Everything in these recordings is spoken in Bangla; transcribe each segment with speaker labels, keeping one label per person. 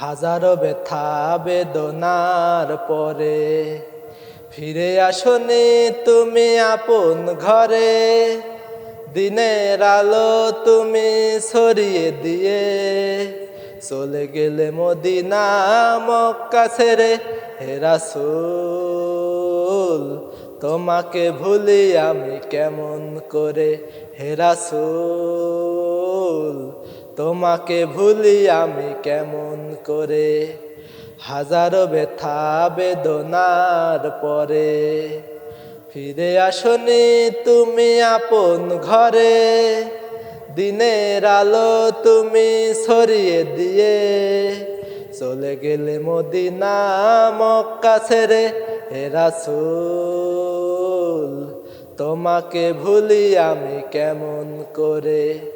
Speaker 1: হাজারো ব্যথা বেদনার পরে। ফিরে আসনি তুমি আপন ঘরে। দিনের আলো তুমি ছড়িয়ে দিয়ে। চলে গেলে মদিনা মক্কা ছেড়ে হেরাসুল তোমাকে ভুলি আমি কেমন করে? হেরাসুল তোমাকে ভুলি আমি কেমন করে? হাজারো ব্যথা, বেদনার পরে। ফিরে আসনি তুমি আপন ঘরে। দিনের আলো তুমি ছড়িয়ে দিয়ে। চলে গেলে মদিনা, মক্কা ছেড়ে হেরাসুল তোমাকে ভুলি আমি কেমন করে?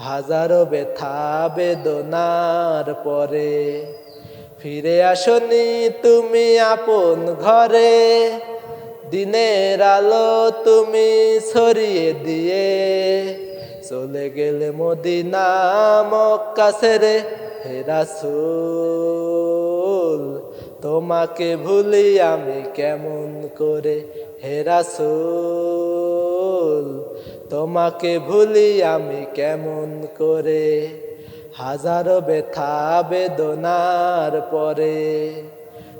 Speaker 1: হাজারো ব্যথা বেদনার পরে। ফিরে আসনি তুমি আপন ঘরে। দিনের আলো তুমি ছড়িয়ে দিয়ে। চলে গেলে মদিনা মক্কা ছেড়ে হেরাসুল তোমাকে ভুলি আমি কেমন করে? হেরাসুল তোমাকে ভুলি আমি কেমন করে? হাজারো ব্যথা, বেদনার পরে।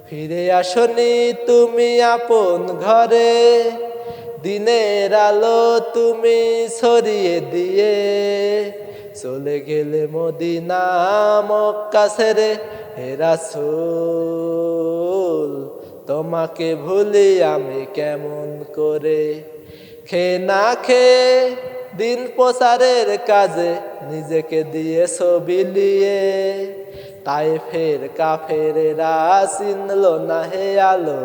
Speaker 1: ফিরে আসনি তুমি আপন ঘরে। দিনের আলো তুমি ছড়িয়ে দিয়ে। চলে গেলে মদিনা, মক্কা ছেড়ে তোমাকে ভুলি আমি কেমন করে? খে না খে দিন প্রচারের কাজে নিজেকে দিয়ে বিলিয়ে তাই ফের কাফেরেরা চিনল না হে আলো।